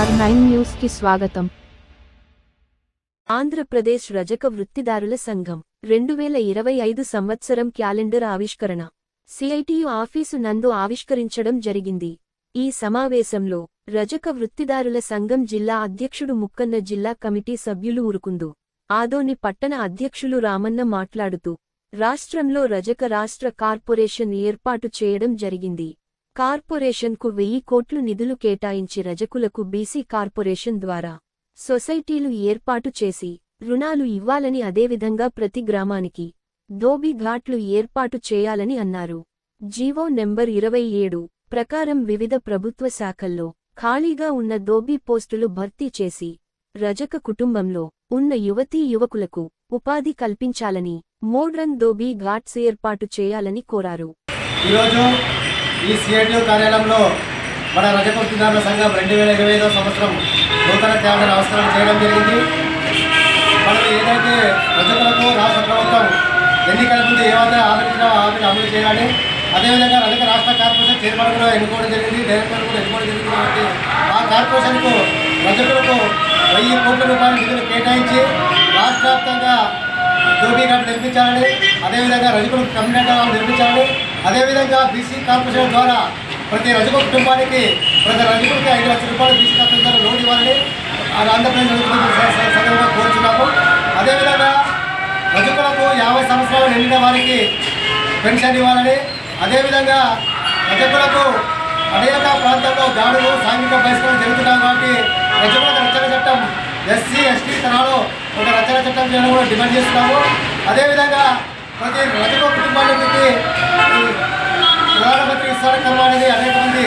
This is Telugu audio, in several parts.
నైన్ న్యూస్కి స్వాగతం. ఆంధ్రప్రదేశ్ రజక వృత్తిదారుల సంఘం రెండు వేల ఇరవై ఐదు సంవత్సరం క్యాలెండర్ ఆవిష్కరణ. సిఐటియు ఆఫీసు నందు ఆవిష్కరించడం జరిగింది. ఈ సమావేశంలో రజక వృత్తిదారుల సంఘం జిల్లా అధ్యక్షుడు ముక్కన్న జిల్లా కమిటీ సభ్యులు ఉరుకుందు. ఆదోని పట్టణ అధ్యక్షులు రామన్న మాట్లాడుతూ రాష్ట్రంలో రజక రాష్ట్ర కార్పొరేషన్ ఏర్పాటు చేయడం జరిగింది. కార్పొరేషన్కు వెయ్యి కోట్లు నిధులు కేటాయించి రజకులకు బీసీ కార్పొరేషన్ ద్వారా సొసైటీలు ఏర్పాటు చేసి రుణాలు ఇవ్వాలని అదేవిధంగా ప్రతి గ్రామానికి ధోబీ ఘాట్లు ఏర్పాటు చేయాలని అన్నారు. జీవో నెంబర్ ఇరవై ఏడు ప్రకారం వివిధ ప్రభుత్వ శాఖల్లో ఖాళీగా ఉన్న ధోబీ పోస్టులు భర్తీ చేసి రజక కుటుంబంలో ఉన్న యువతీ యువకులకు ఉపాధి కల్పించాలని మోడ్రన్ దోబీ ఘాట్స్ ఏర్పాటు చేయాలని కోరారు. ఈరోజు ఈ సిఐటియు కార్యాలయంలో మన రజక సంఘం రెండు వేల ఇరవై ఐదో సంవత్సరం నూతన క్యాలెండర్ ఆవిష్కరణ చేయడం జరిగింది. మనం ఏదైతే రజకులకు రాష్ట్ర ప్రభుత్వం ఎన్నికల ముందు ఏమైతే హామీలో ఆమెను అమలు చేయాలి. అదేవిధంగా రజక రాష్ట్ర కార్పొరేషన్ చైర్మన్ కూడా ఎన్నుకోవడం జరిగింది డైరెక్టర్ కూడా ఎన్నుకోవడం జరిగింది కాబట్టి ఆ కార్పొరేషన్కు రజకులకు వెయ్యి కోట్ల రూపాయల నిధులు కేటాయించి రాష్ట్ర వ్యాప్తంగా ధోబీ ఘాట్ నిర్మించాలని అదేవిధంగా రజకులకు కమ్యూనిటీ నిర్మించాలని అదేవిధంగా బీసీ కార్పొరేషన్ ద్వారా ప్రతి రజక కుటుంబానికి ప్రతి రజకుడికి ఐదు లక్షల రూపాయలు బీసీ కార్పొరేషన్ ద్వారా లోన్ ఇవ్వాలని ఆంధ్రప్రదేశ్ రజకులకు కోరుతున్నాము అదేవిధంగా రజకులకు యాభై సంవత్సరాలు నిండిన వారికి పెన్షన్ ఇవ్వాలని అదేవిధంగా రజకులకు అనేక ప్రాంతాల్లో దాడులు సాంఘిక బహిష్కరణ జరుగుతున్నాయి కాబట్టి రజకులకు రచన చట్టం ఎస్సీ ఎస్టీ తరాలో ఒక రచన చట్టం చేయడం కూడా డిమాండ్ చేస్తున్నాము. అదేవిధంగా ప్రతి రజక కుటుంబానికి ప్రధానమంత్రి కర్మ అనేది అనేక మంది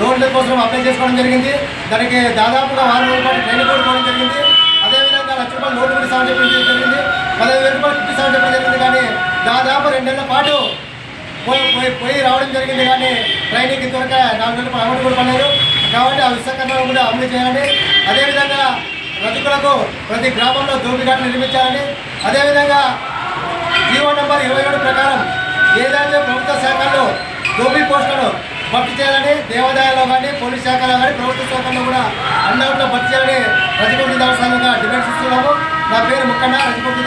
లోన్ల కోసం అప్లై చేసుకోవడం జరిగింది. దానికి దాదాపుగా వారం రోజుల పాటు ట్రైన్ కూడా జరిగింది. అదేవిధంగా లక్ష రూపాయలు లోన్ కూడా సాగు చెప్పడం జరిగింది. పదహైదు వేల రూపాయలు ఇప్పిస్తామని చెప్పడం జరిగింది. కానీ దాదాపు రెండు నెలల పాటు పోయి పోయి పోయి రావడం జరిగింది. కానీ ట్రైనింగ్ దొరక నాలుగు వేల రూపాయలు అమౌంట్ కూడా పడలేదు. కాబట్టి ఆ విశాఖపట్నం కూడా అమలు చేయాలని అదేవిధంగా రజకులకు ప్రతి గ్రామంలో దోపిఘాట్లు నిర్మించాలని అదేవిధంగా జీవో నెంబర్ ఇరవై ఏడు ప్రకారం ఏదైతే ప్రభుత్వ శాఖ దేవాదాయంలో కానీ పోలీస్ శాఖలో కానీ ప్రభుత్వ శాఖలో కూడా అన్నింటిలో భర్తీ చేయాలని రజకొండ సంఘంగా డిమాండ్ చేస్తున్నాము నా పేరు ముక్కన్న రజపూర్తి